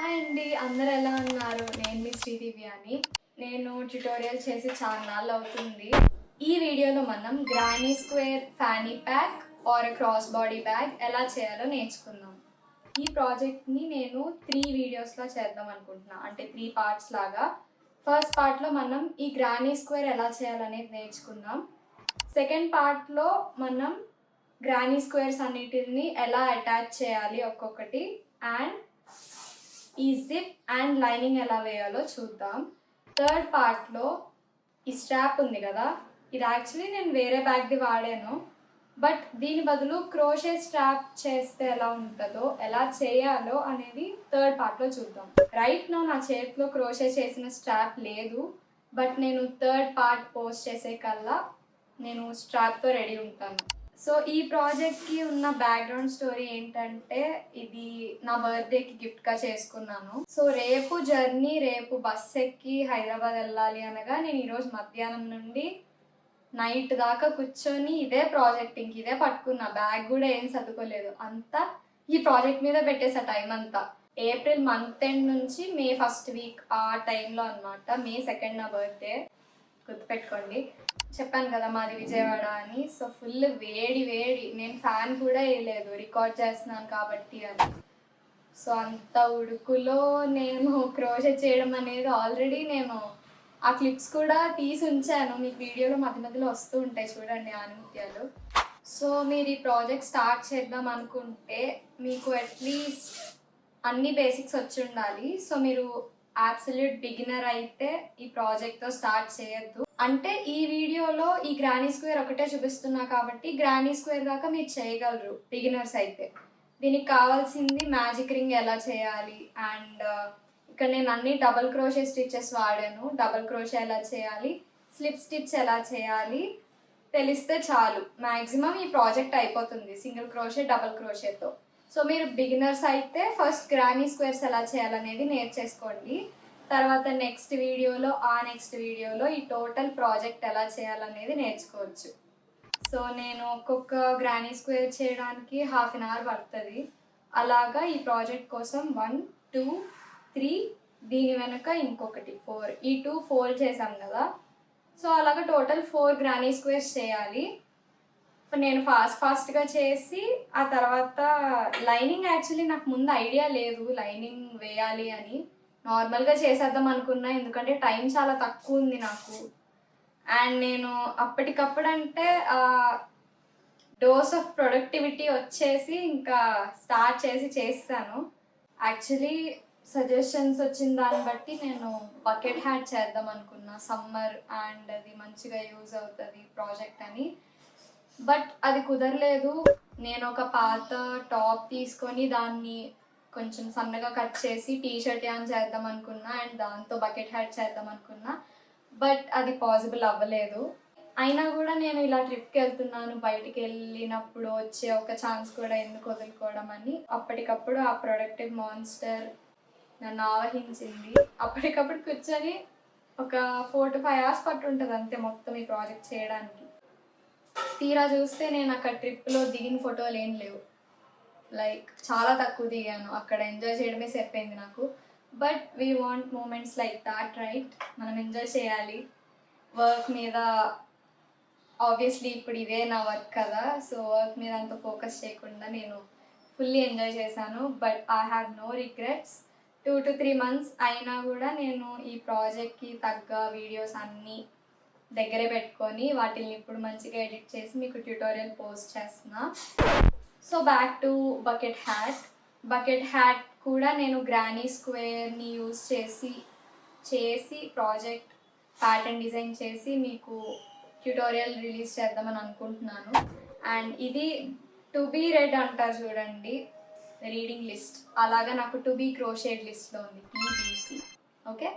Hi అండి అందరు ఎలా ఉన్నారు? నేను మీ శ్రీదివ్య అని. నేను ట్యుటోరియల్ చేసి చాలా నాళ్ళు అవుతుంది. ఈ వీడియోలో మనం granny square fanny pack or cross body bag ఎలా చేయాలో నేర్చుకుందాం. ఈ ప్రాజెక్ట్ని నేను త్రీ వీడియోస్లో చేద్దాం అనుకుంటున్నాను అంటే త్రీ పార్ట్స్ లాగా. ఫస్ట్ పార్ట్లో మనం ఈ గ్రానీ స్క్వేర్ ఎలా చేయాలనేది నేర్చుకుందాం. సెకండ్ పార్ట్లో మనం గ్రానీ స్క్వేర్స్ అన్నిటిని ఎలా అటాచ్ చేయాలి ఒక్కొక్కటి. అండ్ ఈ జిప్ అండ్ లైనింగ్ ఎలా వేయాలో చూద్దాం. థర్డ్ పార్ట్లో ఈ స్ట్రాప్ ఉంది కదా. ఇది యాక్చువల్లీ నేను వేరే బ్యాగ్ది వాడాను. బట్ దీని బదులు క్రోషే స్ట్రాప్ చేస్తే ఎలా ఉంటుందో ఎలా చేయాలో అనేది థర్డ్ పార్ట్లో చూద్దాం. రైట్ నో నా చేతిలో క్రోషే చేసిన స్ట్రాప్ లేదు. బట్ నేను థర్డ్ పార్ట్ పోస్ట్ చేసే కల్లా నేను స్ట్రాప్తో రెడీ ఉంటాను. సో ఈ ప్రాజెక్ట్కి ఉన్న బ్యాక్గ్రౌండ్ స్టోరీ ఏంటంటే ఇది నా బర్త్డేకి గిఫ్ట్గా చేసుకున్నాను. సో రేపు జర్నీ రేపు బస్ ఎక్కి హైదరాబాద్ వెళ్ళాలి అనగా నేను ఈరోజు మధ్యాహ్నం నుండి నైట్ దాకా కూర్చొని ఇదే ప్రాజెక్ట్ ఇంక ఇదే పట్టుకున్నా. బ్యాగ్ కూడా ఏం చదువుకోలేదు అంతా ఈ ప్రాజెక్ట్ మీద పెట్టేసా టైం అంతా. ఏప్రిల్ మంత్ ఎండ్ నుంచి మే ఫస్ట్ వీక్ ఆ టైంలో అన్నమాట. మే సెకండ్ నా బర్త్డే గుర్తుపెట్టుకోండి. చెప్పాను కదా మాది విజయవాడ అని. సో ఫుల్ వేడి వేడి. నేను ఫ్యాన్ కూడా వేయలేదు. రికార్డ్ చేస్తున్నాను కాబట్టి అని సో అంత ఉడుకులో నేను క్రోషే చేయడం అనేది ఆల్రెడీ నేను ఆ క్లిప్స్ కూడా తీసి ఉంచాను. మీకు వీడియోలో మధ్య మధ్యలో వస్తూ ఉంటాయి చూడండి ఆ నృత్యాలు సో మీరు ఈ ప్రాజెక్ట్ స్టార్ట్ చేద్దాం అనుకుంటే మీకు అట్లీస్ట్ అన్ని బేసిక్స్ వచ్చి ఉండాలి. సో మీరు అబ్సల్యూట్ బిగినర్ అయితే ఈ ప్రాజెక్ట్తో స్టార్ట్ చేయొద్దు. అంటే ఈ వీడియోలో ఈ గ్రానీ స్క్వేర్ ఒకటే చూపిస్తున్నా కాబట్టి గ్రానీ స్క్వేర్ దాకా మీరు చేయగలరు బిగినర్స్ అయితే. దీనికి కావాల్సింది మ్యాజిక్ రింగ్ ఎలా చేయాలి అండ్ uh, ఇక్కడ నేను అన్ని డబల్ క్రోషే స్టిచెస్ వాడాను. డబల్ క్రోషే ఎలా చేయాలి? స్లిప్ స్టిచ్ ఎలా చేయాలి? తెలిస్తే చాలు. మ్యాక్సిమం ఈ ప్రాజెక్ట్ అయిపోతుంది సింగిల్ క్రోషే డబల్ క్రోషేతో సో మీరు బిగినర్స్ అయితే ఫస్ట్ గ్రానీ స్క్వేర్స్ ఎలా చేయాలనేది నేర్చేసుకోండి. తర్వాత నెక్స్ట్ వీడియోలో ఆ నెక్స్ట్ వీడియోలో ఈ టోటల్ ప్రాజెక్ట్ ఎలా చేయాలనేది నేర్చుకోవచ్చు. సో నేను ఒక్కొక్క గ్రానీ స్క్వేర్ చేయడానికి హాఫ్ అన్ అవర్ పడుతుంది. అలాగా ఈ ప్రాజెక్ట్ కోసం వన్ టూ త్రీ దీని వెనుక ఇంకొకటి ఫోర్ ఈ టూ ఫోర్ చేసాం కదా. సో అలాగా టోటల్ ఫోర్ గ్రానీ స్క్వేర్స్ చేయాలి. నేను ఫాస్ట్ ఫాస్ట్గా చేసి ఆ తర్వాత లైనింగ్ యాక్చువల్లీ నాకు ముందు ఐడియా లేదు లైనింగ్ వేయాలి అని. నార్మల్గా చేసేద్దాం అనుకున్నా ఎందుకంటే టైం చాలా తక్కువ ఉంది నాకు. అండ్ నేను అప్పటికప్పుడు అంటే డోస్ ఆఫ్ ప్రొడక్టివిటీ వచ్చేసి ఇంకా స్టార్ట్ చేసి చేస్తాను. యాక్చువల్లీ సజెషన్స్ వచ్చిన దాన్ని బట్టి నేను బకెట్ హ్యాట్ చేద్దాం అనుకున్నా సమ్మర్ అండ్ అది మంచిగా యూజ్ అవుతుంది ప్రాజెక్ట్ అని. బట్ అది కుదరలేదు. నేను ఒక పాత టాప్ తీసుకొని దాన్ని కొంచెం సన్నగా కట్ చేసి టీ షర్ట్ యాన్ చేద్దాం అనుకున్నా అండ్ దాంతో బకెట్ హ్యాట్ చేద్దాం అనుకున్నా. బట్ అది పాసిబుల్ అవ్వలేదు. అయినా కూడా నేను ఇలా ట్రిప్కి వెళ్తున్నాను బయటికి వెళ్ళినప్పుడు వచ్చే ఒక ఛాన్స్ కూడా ఎందుకు వదులుకోవడం అని అప్పటికప్పుడు ఆ ప్రొడక్టివ్ మాన్స్టర్ నన్ను ఆవహించింది. అప్పటికప్పుడు కూర్చొని ఒక ఫోర్ టు ఫైవ్ అవర్స్ పట్టు ఉంటుంది అంతే మొత్తం ఈ ప్రాజెక్ట్ చేయడానికి. తీరా చూస్తే నేను అక్కడ ట్రిప్లో దిగిన ఫోటోలు ఏం లేవు. లైక్ చాలా తక్కువ దిగాను. అక్కడ ఎంజాయ్ చేయడమే సరిపోయింది నాకు. But we want moments like that right మనం ఎంజాయ్ చేయాలి. వర్క్ మీద ఆబ్వియస్లీ ఇప్పుడు ఇదే నా వర్క్ కదా. సో వర్క్ మీద అంత ఫోకస్ చేయకుండా నేను ఫుల్లీ ఎంజాయ్ చేశాను. But I have no regrets two to three months అయినా కూడా నేను ఈ ప్రాజెక్ట్కి తగ్గ వీడియోస్ అన్నీ దగ్గరే పెట్టుకొని వాటిని ఇప్పుడు మంచిగా ఎడిట్ చేసి మీకు ట్యూటోరియల్ పోస్ట్ చేస్తున్నా. So back to bucket hat. Bucket hat కూడా నేను గ్రానీ స్క్వేర్ని యూజ్ చేసి చేసి ప్రాజెక్ట్ ప్యాటర్న్ డిజైన్ చేసి మీకు ట్యూటోరియల్ రిలీజ్ చేద్దామని అనుకుంటున్నాను. అండ్ ఇది టు బీ రెడ్ అంటారు చూడండి రీడింగ్ లిస్ట్. అలాగా నాకు టు బీ క్రోషేడ్ లిస్ట్లో ఉంది టీబీసీ ఓకే?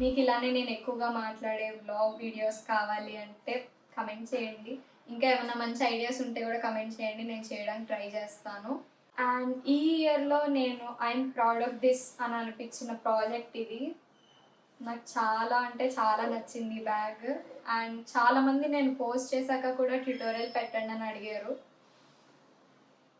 మీకు ఇలానే నేను ఎక్కువగా మాట్లాడే బ్లాగ్ వీడియోస్ కావాలి అంటే కమెంట్ చేయండి. ఇంకా ఏమైనా మంచి ఐడియాస్ ఉంటే కూడా కమెంట్ చేయండి నేను చేయడానికి ట్రై చేస్తాను. అండ్ ఈ ఇయర్లో నేను ఐఎమ్ ప్రౌడ్ ఆఫ్ దిస్ అని అనిపించిన ప్రాజెక్ట్ ఇది. నాకు చాలా అంటే చాలా నచ్చింది ఈ బ్యాగ్ అండ్ చాలామంది నేను పోస్ట్ చేశాక కూడా ట్యూటోరియల్ పెట్టండి అని అడిగారు.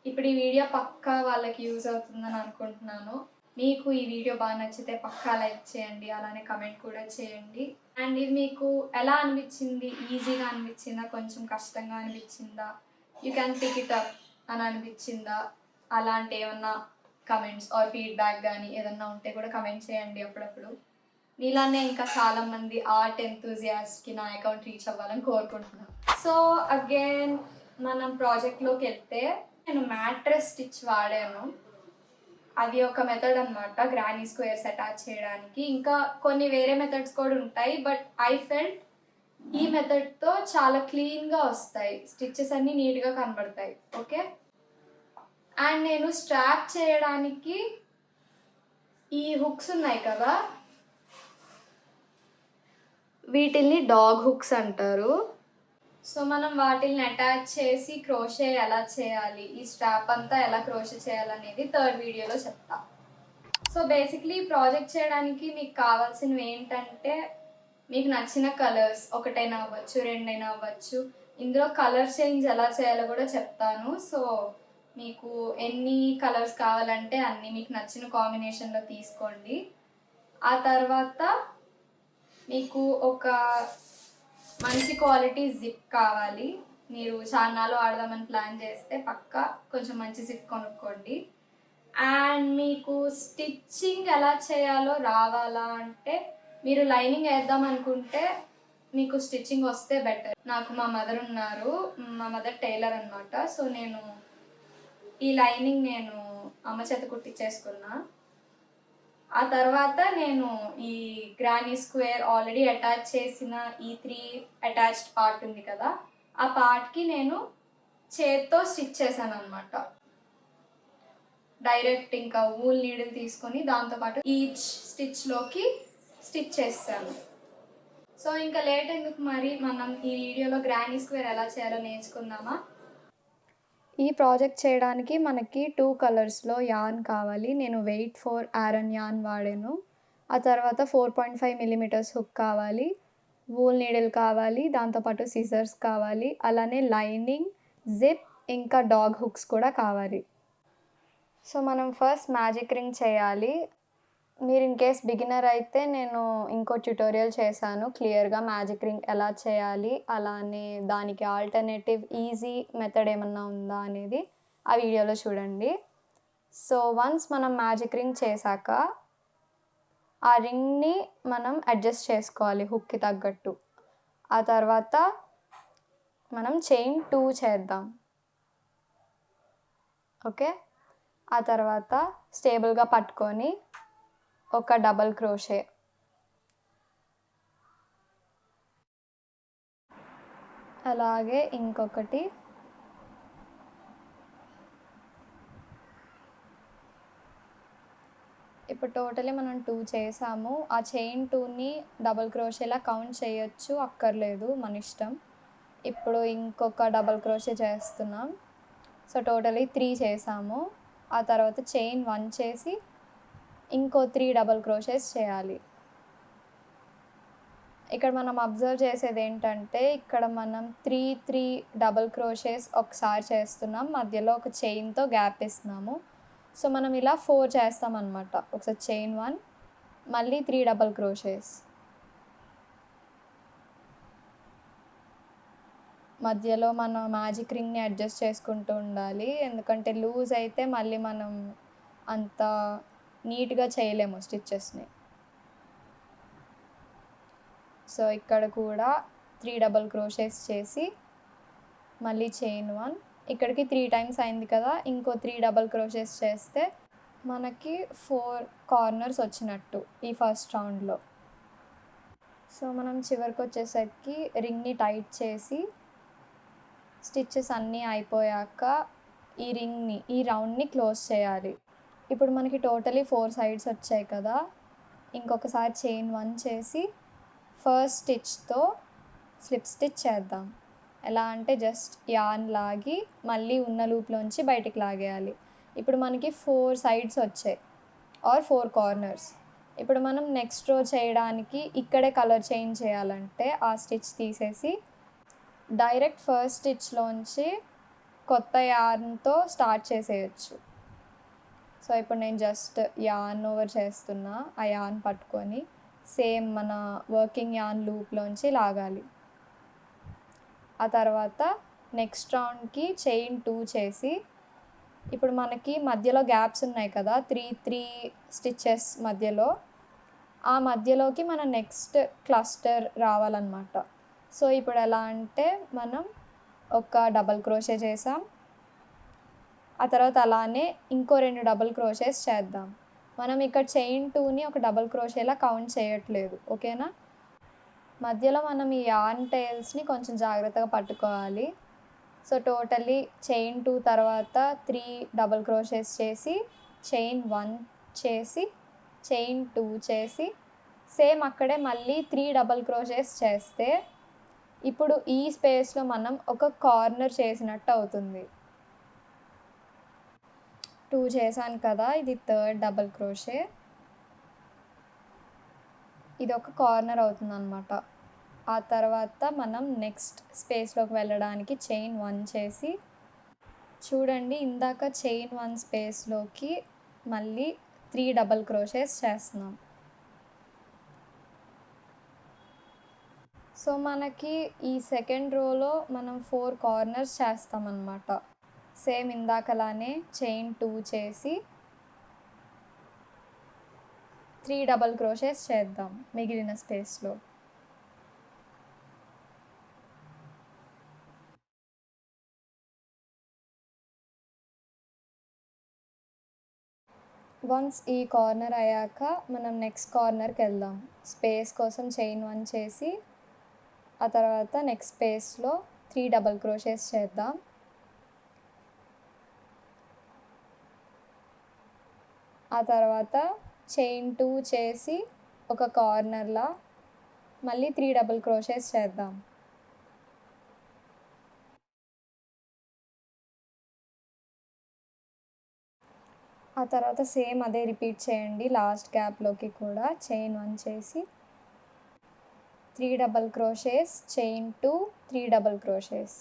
ఇప్పుడు ఈ వీడియో పక్కా వాళ్ళకి యూజ్ అవుతుందని అనుకుంటున్నాను. మీకు ఈ వీడియో బాగా నచ్చితే పక్కా లైక్ చేయండి అలానే కమెంట్ కూడా చేయండి. అండ్ ఇది మీకు ఎలా అనిపించింది? ఈజీగా అనిపించిందా? కొంచెం కష్టంగా అనిపించిందా? You can pick it up అని అనిపించిందా? అలాంటి ఏమన్నా కమెంట్స్ ఆర్ ఫీడ్బ్యాక్ కానీ ఏదన్నా ఉంటే కూడా కమెంట్ చేయండి అప్పుడప్పుడు. నీలానే ఇంకా చాలా మంది ఆర్ట్కి నా అకౌంట్ రీచ్ అవ్వాలని కోరుకుంటున్నాను. సో అగైన్ మనం ప్రాజెక్ట్లోకి వెళ్తే నేను మ్యాట్రెస్ స్టిచ్ వాడాను. అది ఒక మెథడ్ అనమాట గ్రానీ స్క్వేర్స్ అటాచ్ చేయడానికి. ఇంకా కొన్ని వేరే మెథడ్స్ కూడా ఉంటాయి బట్ ఐ ఫెల్ట్ ఈ మెథడ్తో చాలా క్లీన్గా వస్తాయి. స్టిచ్చెస్ అన్నీ నీట్గా కనబడతాయి ఓకే అండ్ నేను స్ట్రాప్ చేయడానికి ఈ హుక్స్ ఉన్నాయి కదా. వీటిల్ని డాగ్ హుక్స్ అంటారు. సో మనం వాటిని అటాచ్ చేసి క్రోషే ఎలా చేయాలి? ఈ స్ట్రాప్ అంతా ఎలా క్రోషే చేయాలనేది థర్డ్ వీడియోలో చెప్తా. సో బేసిక్లీ ప్రాజెక్ట్ చేయడానికి మీకు కావాల్సినవి ఏంటంటే మీకు నచ్చిన కలర్స్ ఒకటైనా అవ్వచ్చు రెండైనా అవ్వచ్చు. ఇందులో కలర్ చేంజ్ ఎలా చేయాలో కూడా చెప్తాను. సో మీకు ఎన్ని కలర్స్ కావాలంటే అన్ని మీకు నచ్చిన కాంబినేషన్లో తీసుకోండి. ఆ తర్వాత మీకు ఒక మంచి క్వాలిటీ జిప్ కావాలి. మీరు చార్నాలో ఆడదామని ప్లాన్ చేస్తే పక్కా కొంచెం మంచి జిప్ కొనుక్కోండి. అండ్ మీకు స్టిచ్చింగ్ ఎలా చేయాలో రావాలా అంటే మీరు లైనింగ్ వేద్దాం అనుకుంటే మీకు స్టిచ్చింగ్ వస్తే బెటర్. నాకు మా మదర్ ఉన్నారు. మా మదర్ టైలర్ అనమాట సో నేను ఈ లైనింగ్ నేను అమ్మ చేత కుట్టించేసుకున్నా. ఆ తర్వాత నేను ఈ గ్రానీ స్క్వేర్ ఆల్రెడీ అటాచ్ చేసిన ఈ త్రీ అటాచ్డ్ పార్ట్ ఉంది కదా ఆ పార్ట్కి నేను చేత్తో స్టిచ్ చేశాను అనమాట డైరెక్ట్ ఇంకా వూల్ నీడిల్ తీసుకొని దాంతోపాటు ఈచ్ స్టిచ్లోకి స్టిచ్ చేస్తాను. సో ఇంకా లేట్ ఎందుకు మరి? మనం ఈ వీడియోలో గ్రానీ స్క్వేర్ ఎలా చేయాలో నేర్చుకుందామా? ఈ ప్రాజెక్ట్ చేయడానికి మనకి టూ కలర్స్లో యాన్ కావాలి. నేను వెయిట్ ఫోర్ ఆరన్ యాన్ వాడాను. ఆ తర్వాత four point five millimetres hook కావాలి. వూల్ నీడిల్ కావాలి. దాంతోపాటు సిజర్స్ కావాలి. అలానే లైనింగ్ జిప్ ఇంకా డాగ్ హుక్స్ కూడా కావాలి. సో మనం ఫస్ట్ మ్యాజిక్ రింగ్ చేయాలి. మీరు ఇన్ కేస్ బిగినర్ అయితే నేను ఇంకో ట్యుటోరియల్ చేశాను. క్లియర్గా మ్యాజిక్ రింగ్ ఎలా చేయాలి అలానే దానికి ఆల్టర్నేటివ్ ఈజీ మెథడ్ ఏమన్నా ఉందా అనేది ఆ వీడియోలో చూడండి. సో వన్స్ మనం మ్యాజిక్ రింగ్ చేశాక ఆ రింగ్ని మనం అడ్జస్ట్ చేసుకోవాలి హుక్కి తగ్గట్టు. ఆ తర్వాత మనం చైన్ టూ చేద్దాం. ఓకే? ఆ తర్వాత స్టేబుల్గా పట్టుకొని ఒక డబల్ క్రోషే. అలాగే ఇంకొకటి. ఇప్పుడు టోటలీ మనం టూ చేసాము. ఆ చైన్ టూని డబల్ క్రోషేలా కౌంట్ చేయొచ్చు అక్కర్లేదు మన ఇష్టం. ఇప్పుడు ఇంకొక డబల్ క్రోషే చేస్తున్నాం. సో టోటలీ త్రీ చేసాము. ఆ తర్వాత చైన్ వన్ చేసి ఇంకో త్రీ డబల్ క్రోషెస్ చేయాలి. ఇక్కడ మనం అబ్జర్వ్ చేసేది ఏంటంటే ఇక్కడ మనం త్రీ త్రీ డబల్ క్రోషెస్ ఒకసారి చేస్తున్నాం. మధ్యలో ఒక చైన్తో గ్యాప్ ఇస్తున్నాము. సో మనం ఇలా ఫోర్ చేస్తాం అనమాట ఒకసారి చైన్ వన్ మళ్ళీ త్రీ డబల్ క్రోషెస్. మధ్యలో మనం మ్యాజిక్ రింగ్ని అడ్జస్ట్ చేసుకుంటూ ఉండాలి. ఎందుకంటే లూజ్ అయితే మళ్ళీ మనం అంత నీట్గా చేయలేము స్టిచ్చెస్ని. సో ఇక్కడ కూడా త్రీ డబల్ క్రోషెస్ చేసి మళ్ళీ చైన్ వన్. ఇక్కడికి త్రీ టైమ్స్ అయింది కదా ఇంకో త్రీ డబల్ క్రోషెస్ చేస్తే మనకి ఫోర్ కార్నర్స్ వచ్చినట్టు ఈ ఫస్ట్ రౌండ్లో. సో మనం చివరికి వచ్చేసరికి రింగ్ని టైట్ చేసి స్టిచ్చెస్ అన్నీ అయిపోయాక ఈ రింగ్ని ఈ రౌండ్ని క్లోజ్ చేయాలి. ఇప్పుడు మనకి టోటలీ ఫోర్ సైడ్స్ వచ్చాయి కదా. ఇంకొకసారి చైన్ వన్ చేసి ఫస్ట్ స్టిచ్తో స్లిప్ స్టిచ్ చేద్దాం. ఎలా అంటే జస్ట్ యాన్ లాగి మళ్ళీ ఉన్న లూప్లోంచి బయటికి లాగేయాలి. ఇప్పుడు మనకి ఫోర్ సైడ్స్ వచ్చాయి. ఆర్ ఫోర్ కార్నర్స్ ఇప్పుడు మనం నెక్స్ట్ రో చేయడానికి ఇక్కడే కలర్ చేంజ్ చేయాలంటే ఆ స్టిచ్ తీసేసి డైరెక్ట్ ఫస్ట్ స్టిచ్లోంచి కొత్త యార్న్తో స్టార్ట్ చేసేయచ్చు. సో ఇప్పుడు నేను జస్ట్ యాన్ ఓవర్ చేస్తున్నా ఆ యాన్ పట్టుకొని సేమ్ మన వర్కింగ్ యాన్ లూప్లోంచి లాగాలి. ఆ తర్వాత నెక్స్ట్ రౌండ్కి చైన్ టూ చేసి ఇప్పుడు మనకి మధ్యలో గ్యాప్స్ ఉన్నాయి కదా త్రీ త్రీ స్టిచ్చెస్ మధ్యలో ఆ మధ్యలోకి మన నెక్స్ట్ క్లస్టర్ రావాలన్నమాట. సో ఇప్పుడు ఎలా అంటే మనం ఒక డబల్ క్రోషే చేసాం. ఆ తర్వాత అలానే ఇంకో రెండు డబల్ క్రోషేస్ చేద్దాం. మనం ఇక్కడ చైన్ టూని ఒక డబల్ క్రోషేలా కౌంట్ చేయట్లేదు ఓకేనా మధ్యలో మనం ఈ యాన్ టైల్స్ని కొంచెం జాగ్రత్తగా పట్టుకోవాలి. సో టోటలీ చైన్ టూ తర్వాత త్రీ డబల్ క్రోషెస్ చేసి చైన్ వన్ చేసి చైన్ టూ చేసి సేమ్ అక్కడే మళ్ళీ త్రీ డబల్ క్రోషెస్ చేస్తే ఇప్పుడు ఈ స్పేస్లో మనం ఒక కార్నర్ చేసినట్టు అవుతుంది. టూ చేశాను కదా ఇది థర్డ్ డబల్ క్రోషే. ఇది ఒక కార్నర్ అవుతుంది అనమాట ఆ తర్వాత మనం నెక్స్ట్ స్పేస్లోకి వెళ్ళడానికి చైన్ వన్ చేసి చూడండి ఇందాక చైన్ వన్ స్పేస్లోకి మళ్ళీ త్రీ డబల్ క్రోషేస్ చేస్తున్నాం. సో మనకి ఈ సెకండ్ రోలో మనం ఫోర్ కార్నర్స్ చేస్తామన్నమాట. సేమ్ ఇందాకలానే చైన్ టూ చేసి త్రీ డబల్ క్రోషెస్ చేద్దాం మిగిలిన స్పేస్లో. వన్స్ ఈ కార్నర్ అయ్యాక మనం నెక్స్ట్ కార్నర్కి వెళ్దాం. స్పేస్ కోసం చైన్ వన్ చేసి ఆ తర్వాత నెక్స్ట్ స్పేస్లో త్రీ డబల్ క్రోషెస్ చేద్దాం. ఆ తర్వాత చైన్ టూ చేసి ఒక కార్నర్లా మళ్ళీ త్రీ డబుల్ క్రోషెస్ చేద్దాం. ఆ తర్వాత సేమ్ అదే రిపీట్ చేయండి లాస్ట్ గ్యాప్లోకి కూడా చైన్ వన్ చేసి three double crochets chain two three double crochets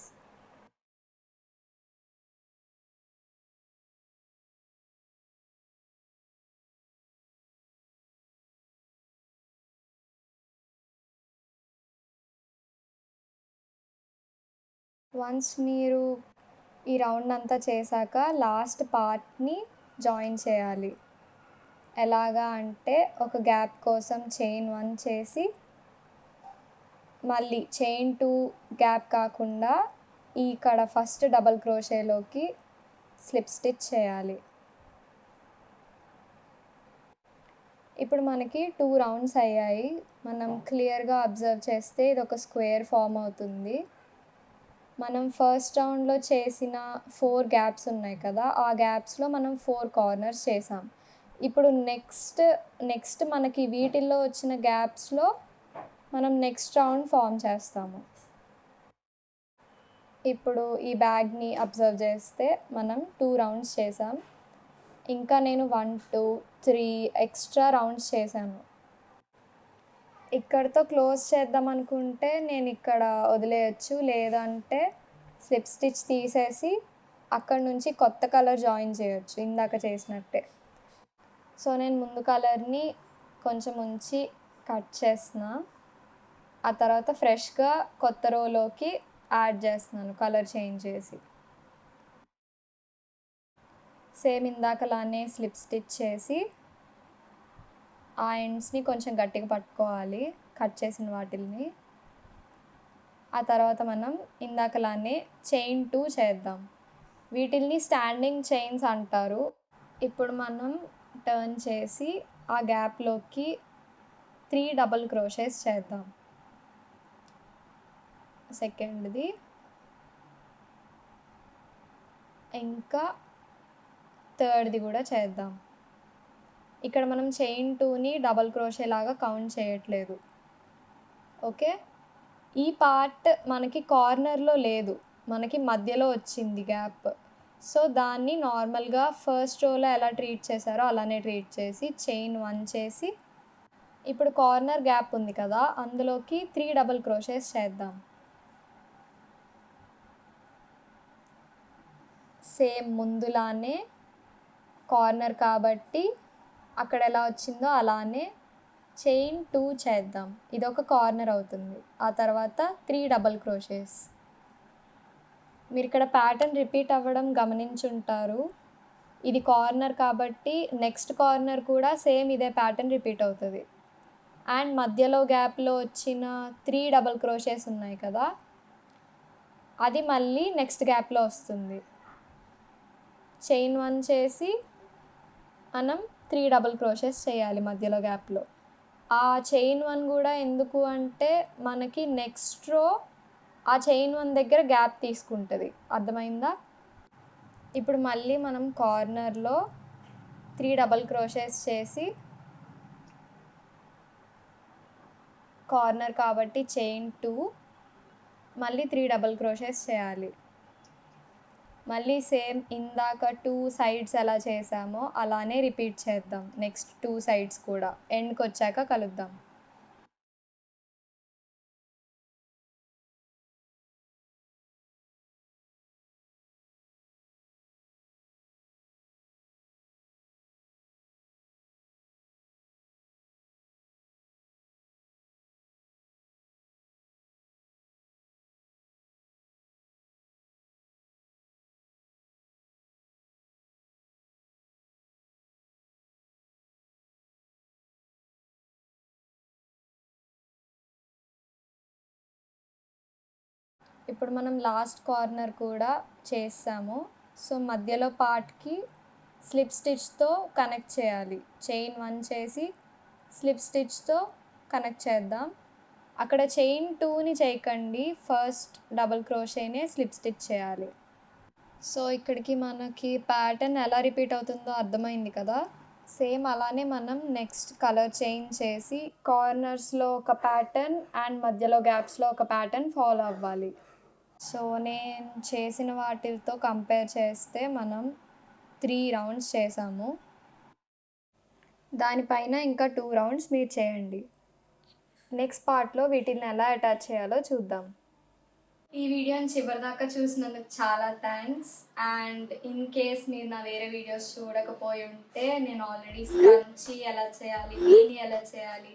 once మీరు ఈ రౌండ్ అంతా చేశాక లాస్ట్ పార్ట్ని జాయిన్ చేయాలి. ఎలాగా అంటే ఒక గ్యాప్ కోసం చైన్ వన్ చేసి మళ్ళీ చైన్ టూ గ్యాప్ కాకుండా ఇక్కడ ఫస్ట్ డబల్ క్రోషేలోకి స్లిప్ స్టిచ్ చేయాలి. ఇప్పుడు మనకి టూ రౌండ్స్ అయ్యాయి. మనం క్లియర్గా అబ్జర్వ్ చేస్తే ఇది ఒక స్క్వేర్ ఫామ్ అవుతుంది. మనం ఫస్ట్ రౌండ్లో చేసిన ఫోర్ గ్యాప్స్ ఉన్నాయి కదా ఆ గ్యాప్స్లో మనం ఫోర్ కార్నర్స్ చేసాం. ఇప్పుడు నెక్స్ట్ నెక్స్ట్ మనకి వీటిల్లో వచ్చిన గ్యాప్స్లో మనం నెక్స్ట్ రౌండ్ ఫామ్ చేస్తాము. ఇప్పుడు ఈ బ్యాగ్ని అబ్జర్వ్ చేస్తే మనం టూ రౌండ్స్ చేసాం. ఇంకా నేను one two three extra rounds చేశాను ఇక్కడతో క్లోజ్ చేద్దాం అనుకుంటే నేను ఇక్కడ వదిలేయచ్చు. లేదంటే స్లిప్ స్టిచ్ తీసేసి అక్కడ నుంచి కొత్త కలర్ జాయిన్ చేయొచ్చు. ఇందాక చేసినట్టే. సో నేను ముందు కలర్ని కొంచెం ఉంచి కట్ చేసిన. ఆ తర్వాత ఫ్రెష్గా కొత్త రోలోకి యాడ్ చేస్తున్నాను కలర్ చేంజ్ చేసి. సేమ్ ఇందాకలానే స్లిప్ స్టిచ్ చేసి ఆ ఎండ్స్ని కొంచెం గట్టిగా పట్టుకోవాలి కట్ చేసిన వాటిల్ని. ఆ తర్వాత మనం ఇందాకలానే చైన్ టూ చేద్దాం. వీటిల్ని స్టాండింగ్ చైన్స్ అంటారు. ఇప్పుడు మనం టర్న్ చేసి ఆ గ్యాప్లోకి త్రీ డబల్ క్రోషెస్ చేద్దాం. సెకండ్ది. ఇంకా థర్డ్ది కూడా చేద్దాం. ఇక్కడ మనం చైన్ టూని డబల్ క్రోషే లాగా కౌంట్ చేయట్లేదు. ఓకే? ఈ పార్ట్ మనకి కార్నర్లో లేదు. మనకి మధ్యలో వచ్చింది గ్యాప్ సో దాన్ని నార్మల్గా ఫస్ట్ రోలో ఎలా ట్రీట్ చేశారో అలానే ట్రీట్ చేసి చైన్ వన్ చేసి ఇప్పుడు కార్నర్ గ్యాప్ ఉంది కదా అందులోకి త్రీ డబల్ క్రోషేస్ చేద్దాం. సేమ్ ముందులానే కార్నర్ కాబట్టి అక్కడ ఎలా వచ్చిందో అలానే చైన్ టూ చేద్దాం. ఇది ఒక కార్నర్ అవుతుంది. ఆ తర్వాత త్రీ డబల్ క్రోషెస్. మీరు ఇక్కడ ప్యాటర్న్ రిపీట్ అవ్వడం గమనించుంటారు. ఇది కార్నర్ కాబట్టి నెక్స్ట్ కార్నర్ కూడా సేమ్ ఇదే ప్యాటర్న్ రిపీట్ అవుతుంది. అండ్ మధ్యలో గ్యాప్లో వచ్చిన త్రీ డబల్ క్రోషెస్ ఉన్నాయి కదా అది మళ్ళీ నెక్స్ట్ గ్యాప్లో వస్తుంది. చైన్ వన్ చేసి మనం త్రీ డబల్ క్రోషెస్ చేయాలి మధ్యలో గ్యాప్లో. ఆ చైన్ వన్ కూడా ఎందుకు అంటే మనకి నెక్స్ట్ రో ఆ చైన్ వన్ దగ్గర గ్యాప్ తీసుకుంటుంది. అర్థమైందా? ఇప్పుడు మళ్ళీ మనం కార్నర్లో త్రీ డబల్ క్రోషెస్ చేసి కార్నర్ కాబట్టి చైన్ టూ మళ్ళీ త్రీ డబల్ క్రోషెస్ చేయాలి. మళ్ళీ సేమ్ ఇందాక టూ సైడ్స్ ఎలా చేసామో అలానే రిపీట్ చేద్దాం. నెక్స్ట్ టూ సైడ్స్ కూడా. ఎండ్కి వచ్చాక కలుద్దాం. ఇప్పుడు మనం లాస్ట్ కార్నర్ కూడా చేసాము సో మధ్యలో పార్ట్కి స్లిప్ స్టిచ్తో కనెక్ట్ చేయాలి. చైన్ వన్ చేసి స్లిప్ స్టిచ్తో కనెక్ట్ చేద్దాం. అక్కడ చైన్ టూని చేయకండి. ఫస్ట్ డబల్ క్రోషేనే స్లిప్ స్టిచ్ చేయాలి. సో ఇక్కడికి మనకి ప్యాటర్న్ ఎలా రిపీట్ అవుతుందో అర్థమైంది కదా? సేమ్ అలానే మనం నెక్స్ట్ కలర్ చేంజ్ చేసి కార్నర్స్లో ఒక ప్యాటర్న్ అండ్ మధ్యలో గ్యాప్స్లో ఒక ప్యాటర్న్ ఫాలో అవ్వాలి. సో నేను చేసిన వాటితో కంపేర్ చేస్తే మనం త్రీ రౌండ్స్ చేసాము. దానిపైన ఇంకా టూ రౌండ్స్ మీరు చేయండి. నెక్స్ట్ పార్ట్లో వీటిని ఎలా అటాచ్ చేయాలో చూద్దాం. ఈ వీడియోని చివరిదాకా చూసినందుకు చాలా థ్యాంక్స్. అండ్ ఇన్ కేస్ మీరు నా వేరే వీడియోస్ చూడకపోయి ఉంటే నేను ఆల్రెడీ స్క్రంచి ఎలా చేయాలి బీని ఎలా చేయాలి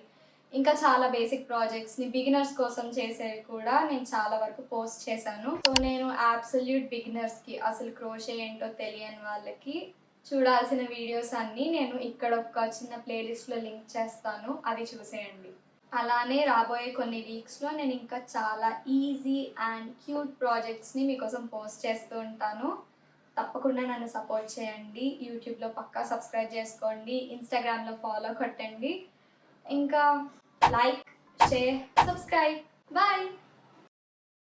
ఇంకా చాలా బేసిక్ ప్రాజెక్ట్స్ని బిగినర్స్ కోసం చేసేవి కూడా నేను చాలా వరకు పోస్ట్ చేశాను. సో నేను అబ్సల్యూట్ బిగినర్స్కి అసలు క్రోషే ఏంటో తెలియని వాళ్ళకి చూడాల్సిన వీడియోస్ అన్నీ నేను ఇక్కడ ఒక చిన్న ప్లేలిస్ట్లో లింక్ చేస్తాను. అవి చూసేయండి. అలానే రాబోయే కొన్ని వీక్స్లో నేను ఇంకా చాలా ఈజీ అండ్ క్యూట్ ప్రాజెక్ట్స్ని మీకోసం పోస్ట్ చేస్తూ ఉంటాను. తప్పకుండా నన్ను సపోర్ట్ చేయండి. యూట్యూబ్లో పక్కా సబ్స్క్రైబ్ చేసుకోండి. ఇన్స్టాగ్రామ్లో ఫాలో కొట్టండి. ఇంకా లైక్ షేర్ సబ్స్క్రైబ్. బాయ్.